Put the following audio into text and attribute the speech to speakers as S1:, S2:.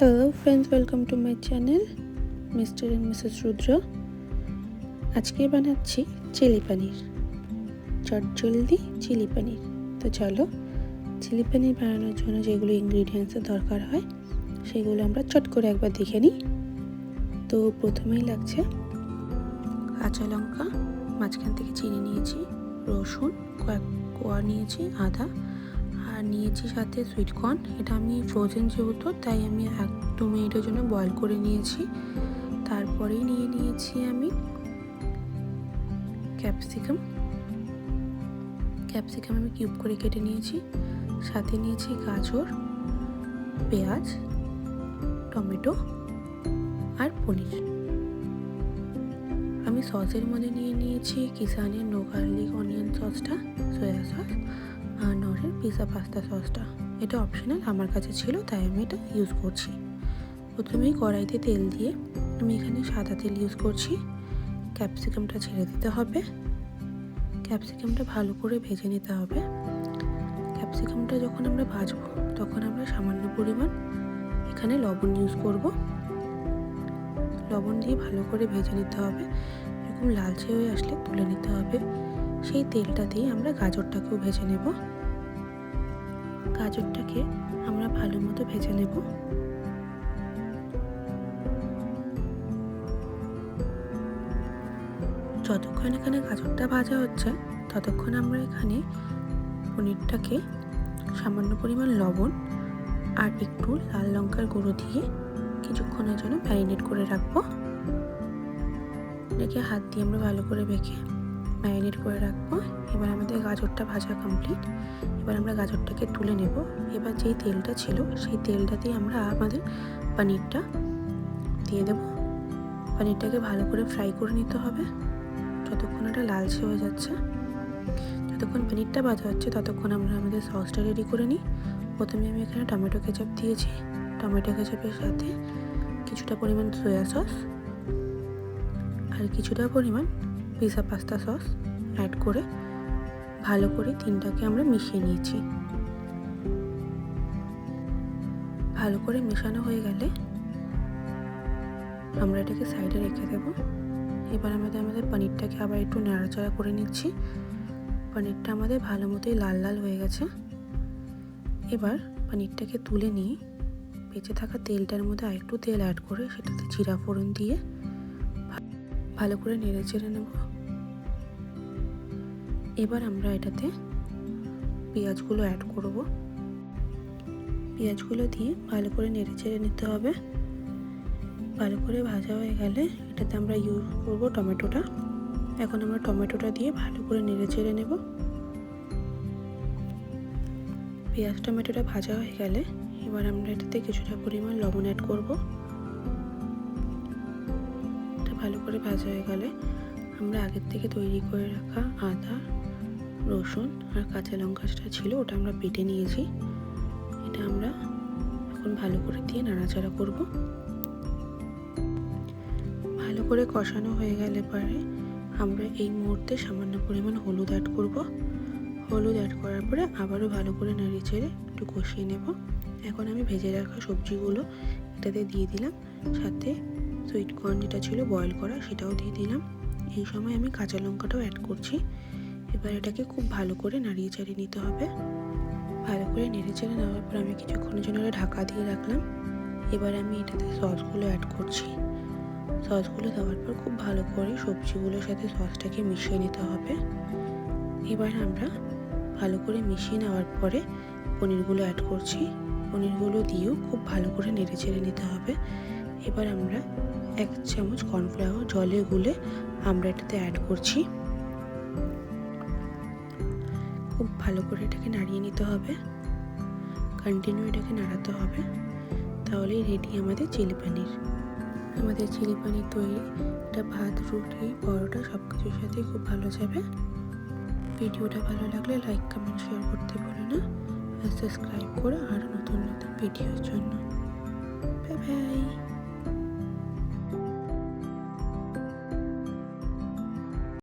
S1: Hello friends welcome to my channel mister and missus Rudra আজকে বানাচ্ছি chilli পানির। চটজলদি চিলি পানির। তো চলো, চিলি পানির বানানোর জন্য যেগুলো ইনগ্রিডিয়েন্টসের দরকার হয়, সেগুলো আমরা চট করে একবার দেখে নিই। তো প্রথমেই লাগছে কাঁচা লঙ্কা, মাঝখান থেকে চিনি নিয়েছি, রসুন, কয়েক কোয়া নিয়েছি, আদা আর নিয়েছি সাথে সুইটকর্ন এটা আমি ফ্রোজেন যেহেতু, তাই আমি এক দু মিনিটের জন্য বয়ল করে নিয়েছি। তারপরেই নিয়ে নিয়েছি আমি ক্যাপসিকাম ক্যাপসিকাম আমি কিউব করে কেটে নিয়েছি। সাথে নিয়েছি গাজর, পেঁয়াজ, টমেটো আর পনির। আমি সসের মধ্যে নিয়ে নিয়েছি কিষানের নো গার্লিক অনিয়ন সসটা সয়া সস আর নরের পিৎজা পাস্তা সসটা এটা অপশনাল আমার কাছে ছিল, তাই আমি এটা ইউজ করছি। প্রথমেই কড়াইতে তেল দিয়ে আমি এখানে সাদা তেল ইউজ করছি। ক্যাপসিকামটা ছেড়ে দিতে হবে। ক্যাপসিকামটা ভালো করে ভেজে নিতে হবে। ক্যাপসিকামটা যখন আমরা ভাজবো, তখন আমরা সামান্য পরিমাণ এখানে লবণ ইউজ করব। লবণ দিয়ে ভালো করে ভেজে নিতে হবে। এরকম লালচে হয়ে আসলে তুলে নিতে হবে। সেই তেলটা দিয়ে আমরা গাজরটাকেও ভেজে নেব। গাজরটাকে আমরা ভালো মতো ভেজে নেব। যতক্ষণ এখানে গাজরটা ভাজা হচ্ছে, ততক্ষণ আমরা এখানে পনিরটাকে সামান্য পরিমাণ লবণ আর একটু লাল লঙ্কার গুঁড়ো দিয়ে কিছুক্ষণের জন্য ম্যারিনেট করে রাখব। এটাকে হাত দিয়ে আমরা ভালো করে বেঁকে ম্যারিনেট করে রাখব। এবার আমাদের গাজরটা ভাজা কমপ্লিট এবার আমরা গাজরটাকে তুলে নেব। এবার যেই তেলটা ছিল, সেই তেলটা দিয়ে আমরা আমাদের পনিরটা দিয়ে দেব। পনিরটাকে ভালো করে ফ্রাই করে নিতে হবে। যতক্ষণ এটা লালচে হয়ে যাচ্ছে, যতক্ষণ পনিরটা ভাজা হচ্ছে, ততক্ষণ আমরা আমাদের সসটা রেডি করে নিই। প্রথমে আমি এখানে টমেটো কেচাপ দিয়েছি। টমেটো কেচাপের সাথে কিছুটা পরিমাণ সয়া সস আর কিছুটা পরিমাণ পিৎজা পাস্তা সস অ্যাড করে ভালো করে তিনটাকে আমরা মিশিয়ে নিয়েছি। ভালো করে মেশানো হয়ে গেলে আমরা এটাকে সাইডে রেখে দেব। এবার আমাদের আমাদের পনিরটাকে আবার একটু নাড়াচাড়া করে নিচ্ছি। পনিরটা আমাদের ভালো মতোই লাল লাল হয়ে গেছে। এবার পনিরটাকে তুলে নিয়ে বেঁচে থাকা তেলটার মধ্যে আরেকটু তেল অ্যাড করে সেটাতে জিরা ফোড়ন দিয়ে ভালো করে নেড়ে চেড়ে নেব। এবার আমরা এটাতে পেঁয়াজগুলো অ্যাড করব। পেঁয়াজগুলো দিয়ে ভালো করে নেড়ে চেড়ে নিতে হবে। ভালো করে ভাজা হয়ে গেলে এটাতে আমরা ইউজ করব টমেটোটা। এখন আমরা টমেটোটা দিয়ে ভালো করে নেড়ে চেড়ে নেব। পেঁয়াজ টমেটোটা ভাজা হয়ে গেলে এবার আমরা এটাতে কিছুটা পরিমাণ লবণ অ্যাড করব। এটা ভালো করে ভাজা হয়ে গেলে আমরা আগের থেকে তৈরি করে রাখা আদা রসুন আর কাঁচা লঙ্কাটা ছিল, ওটা আমরা বেটে নিয়েছি। এটা আমরা এখন ভালো করে দিয়ে নাড়াচাড়া করব। ভালো করে কষানো হয়ে গেলে পরে আমরা এই মুহূর্তে সামান্য পরিমাণ হলুদ অ্যাড করব। হলুদ অ্যাড করার পরে আবারও ভালো করে নাড়িয়ে চেড়ে একটু কষিয়ে নেব। এখন আমি ভেজে রাখা সবজিগুলো এটাতে দিয়ে দিলাম। সাথে সুইট কর্ন যেটা ছিল বয়েল করা সেটাও দিয়ে দিলাম। এই সময় আমি কাঁচা লঙ্কাটাও অ্যাড করছি। এবার এটাকে খুব ভালো করে নাড়িয়ে চাড়িয়ে নিতে হবে। ভালো করে নেড়ে চেড়ে নেওয়ার পর আমি কিছুক্ষণের জন্য ঢাকা দিয়ে রাখলাম। এবার আমি এটাতে সসগুলো অ্যাড করছি। সসগুলো দেওয়ার পর খুব ভালো করে সবজিগুলোর সাথে সসটাকে মিশিয়ে নিতে হবে। এবার আমরা ভালো করে মিশিয়ে নেওয়ার পরে পনিরগুলো অ্যাড করছি। পনিরগুলো দিয়েও খুব ভালো করে নেড়ে চেড়ে নিতে হবে। এবার আমরা এক চামচ কর্নফ্লাওয়ার জলে গুলে আমরা এটাতে অ্যাড করছি। খুব ভালো করে এটাকে নাড়িয়ে নিতে হবে। কন্টিনিউ এটাকে নাড়াতে হবে। তাহলেই রেডি আমাদের চিলি পানির আমাদের চিলি পানির তৈরি, এটা ভাত, রুটি, পরোটা সব কিছুর সাথে খুব ভালো যাবে। ভিডিওটা ভালো লাগলে লাইক কমেন্ট শেয়ার করতে ভুলো না। আর সাবস্ক্রাইব করে আরও নতুন নতুন ভিডিওর জন্য। Bye bye